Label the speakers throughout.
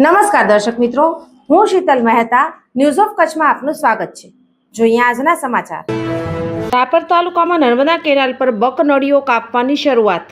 Speaker 1: નમસ્કાર દર્શક મિત્રો, હું શીતલ મહેતા ન્યૂઝ ઓફ કચ્છમાં આપનું સ્વાગત છે. જોઈએ આજના સમાચાર. રાપર તાલુકામાં નર્મદા કેનાલ પર બકનળીઓ કાપવાની શરૂઆત.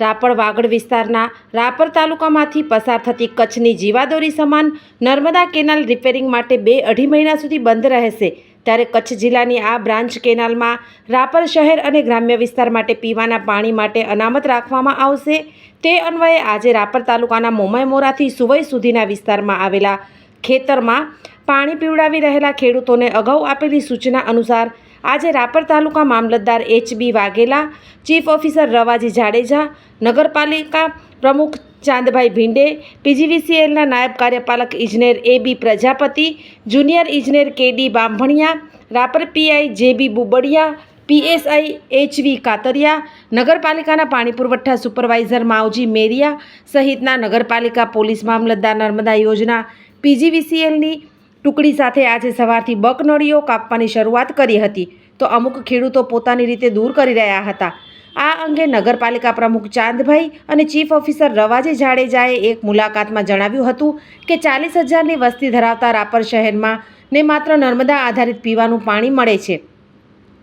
Speaker 1: રાપર વાગડ વિસ્તારના રાપર તાલુકામાંથી પસાર થતી કચ્છની જીવાદોરી સમાન નર્મદા કેનાલ રિપેરિંગ માટે બે અઢી મહિના સુધી બંધ રહેશે. ત્યારે કચ્છ જિલ્લાની આ બ્રાન્ચ કેનાલમાં રાપર શહેર અને ગ્રામ્ય વિસ્તાર માટે પીવાના પાણી માટે અનામત રાખવામાં આવશે. તે અન્વયે આજે રાપર તાલુકાના મોમાયમોરાથી સુવઈ સુધીના વિસ્તારમાં આવેલા ખેતરમાં પાણી પીવડાવી રહેલા ખેડૂતોને અગાઉ આપેલી સૂચના અનુસાર આજે Rapar taluka mamlatdar H B Vaghela, chief officer Ravaji Jadeja, નગરપાલિકા પ્રમુખ ચાંદભાઈ ભીંડે, પીજીવીસીએલના નાયબ કાર્યપાલક ઇજનેર એ બી પ્રજાપતિ, જુનિયર ઇજનેર કે D Bambhaniya Rapar PI J B Bubadiya PSI HV Katariya, નગરપાલિકાના પાણી પુરવઠા સુપરવાઇઝર માવજી મેરિયા, સહિતના નગરપાલિકા પોલીસ મામલતદાર નર્મદા યોજના, પીજીવીસીએલની ટુકડી સાથે આજે સવારથી બકનળીઓ કાપવાની શરૂઆત કરી હતી. તો અમુક ખેડૂતો પોતાની રીતે દૂર કરી રહ્યા હતા. આ અંગે નગરપાલિકા પ્રમુખ ચાંદભાઈ અને ચીફ ઓફિસર રવાજી જાડેજાએ એક મુલાકાતમાં જણાવ્યું હતું કે ચાલીસ હજારની વસ્તી ધરાવતા રાપર શહેરમાં ને માત્ર નર્મદા આધારિત પીવાનું પાણી મળે છે.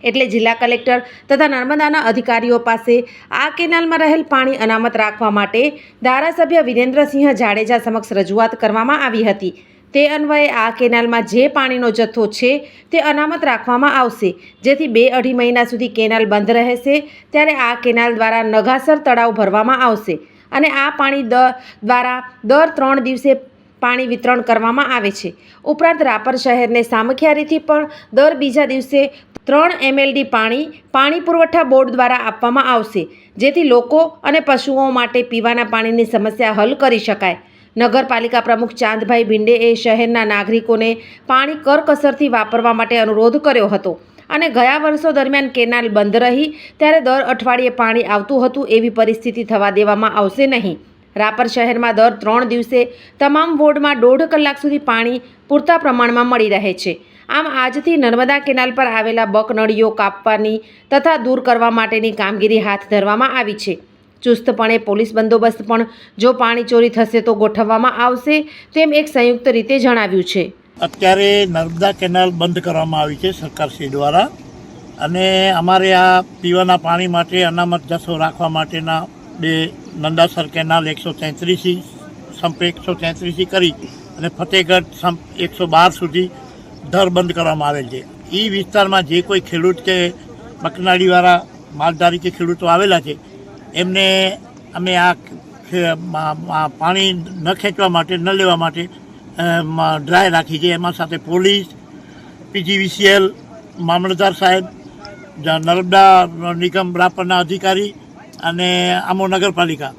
Speaker 1: એટલે જિલ્લા કલેક્ટર તથા નર્મદાના અધિકારીઓ પાસે આ કેનાલમાં રહેલ પાણી અનામત રાખવા માટે ધારાસભ્ય વિરેન્દ્રસિંહ જાડેજા સમક્ષ રજૂઆત કરવામાં આવી હતી. તે અન્વયે આ કેનાલમાં જે પાણીનો જથ્થો છે તે અનામત રાખવામાં આવશે. જેથી બે અઢી મહિના સુધી કેનાલ બંધ રહેશે, ત્યારે આ કેનાલ દ્વારા નગાસર તળાવ ભરવામાં આવશે અને આ પાણી દ દ્વારા દર ત્રણ દિવસે પાણી વિતરણ કરવામાં આવે છે. ઉપરાંત રાપર શહેરને સામખિયારીથી પણ દર બીજા દિવસે ત્રણ એમએલડી પાણી પાણી પુરવઠા બોર્ડ દ્વારા આપવામાં આવશે, જેથી લોકો અને પશુઓ માટે પીવાના પાણીની સમસ્યા હલ કરી શકાય. નગરપાલિકા પ્રમુખ ચાંદભાઈ ભિંડેએ શહેરના નાગરિકોને પાણી કરકસરથી વાપરવા માટે અનુરોધ કર્યો હતો અને ગયા વર્ષો દરમિયાન કેનાલ બંધ રહી, ત્યારે દર અઠવાડિયે પાણી આવતું હતું એવી પરિસ્થિતિ થવા દેવામાં આવશે નહીં. રાપર શહેરમાં દર ત્રણ દિવસે તમામ વોર્ડમાં દોઢ કલાક સુધી પાણી પૂરતા પ્રમાણમાં મળી રહે છે. આમ આજથી નર્મદા કેનાલ પર આવેલા બકનળીઓ કાપવાની તથા દૂર કરવા માટેની કામગીરી હાથ ધરવામાં આવી છે. ચુસ્તપણે પોલીસ બંદોબસ્ત પણ જો પાણી ચોરી થશે તો ગોઠવવામાં આવશે તેમ એક સંયુક્ત રીતે જણાવ્યું છે.
Speaker 2: અત્યારે નર્મદા કેનાલ બંધ કરવામાં આવી છે સરકારશ્રી દ્વારા. અને અમારે આ પીવાના પાણી માટે અનામત જથ્થો રાખવા માટેના બે નંદાસર કેનાલ એકસો તેત્રીસી સંપ એકસો તેત્રીસી કરી અને ફતેહગઢ સંપ એકસો બાર સુધી દર બંધ કરવામાં આવેલ છે. એ વિસ્તારમાં જે કોઈ ખેડૂત કે મકનાડીવાળા માલધારી કે ખેડૂતો આવેલા છે એમને અમે આ પાણી ન ખેંચવા માટે, ન લેવા માટે ડ્રાય રાખી છે. એમાં સાથે પોલીસ, પીજીવીસીએલ, મામલતદાર સાહેબ નર્મદા નિગમ રાપરના અધિકારી અને આમો નગરપાલિકા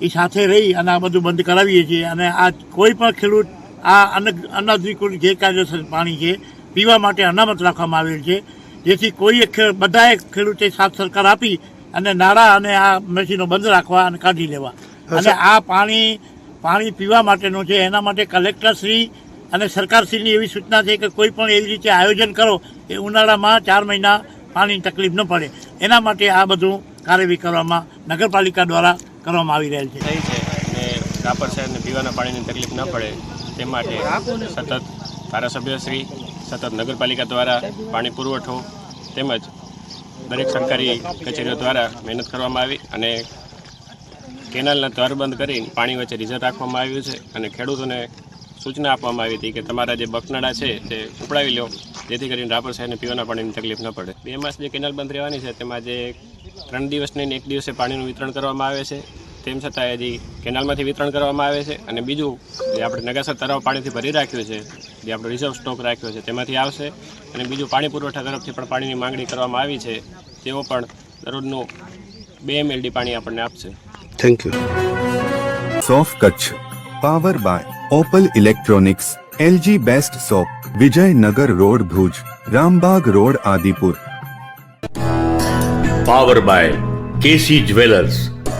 Speaker 2: એ સાથે રહી અને આ બધું બંધ કરાવીએ છીએ. અને આ કોઈ પણ ખેડૂત આ અન, અનધિકૃત ગેરકાયદેસર પાણી છે, પીવા માટે અનામત રાખવામાં આવેલ છે. જેથી કોઈ બધાએ ખેડૂતે સાથ સરકાર આપી અને નાળા અને આ મશીનો બંધ રાખવા અને કાઢી લેવા. અને આ પાણી પાણી પીવા માટેનું છે એના માટે કલેક્ટરશ્રી અને સરકારશ્રીની એવી સૂચના છે કે કોઈ પણ એવી રીતે આયોજન કરો કે ઉનાળામાં ચાર મહિના પાણીની તકલીફ ન પડે. એના માટે આ બધું કાર્યવાહી કરવામાં નગરપાલિકા દ્વારા કરવામાં આવી રહેલ છે.
Speaker 3: થઈ છે અને રાપર શહેરને પીવાના પાણીની તકલીફ ન પડે તે માટે સતત ધારાસભ્યશ્રી સતત નગરપાલિકા દ્વારા પાણી પુરવઠો તેમજ દરેક સરકારી કચેરીઓ દ્વારા મહેનત કરવામાં આવી અને કેનાલના દ્વાર બંધ કરી પાણી વચ્ચે રિઝર્વ રાખવામાં આવ્યું છે અને ખેડૂતોને સૂચના આપવામાં આવી હતી કે તમારા જે બકનાળા છે તે ઉપડાવી લો, જેથી કરીને રાપર શહેરને પીવાના પાણીની તકલીફ ન પડે. બે માસ જે કેનાલ બંધ રહેવાની છે, તેમાં જે ત્રણ દિવસને એક દિવસે પાણીનું વિતરણ કરવામાં આવે છે. તેમ છતાં હજી કેનાલમાંથી વિતરણ કરવામાં આવે છે અને બીજું જે આપણે નગાસર તળાવ પાણીથી ભરી રાખ્યું છે જે આપણો રિઝર્વ સ્ટોક રાખ્યો છે તેમાંથી આવશે. અને બીજું પાણી પુરવઠા તરફથી પણ પાણીની માંગણી કરવામાં આવી છે તેઓ પણ દરરોજનું બે એમએલડી પાણી આપણને આપશે.
Speaker 4: Thank you
Speaker 5: સોફ Kutch power by Opal electronics LG best shop Vijaynagar road Bhuj Rambag road Adipur.
Speaker 6: Power by KC jewellers.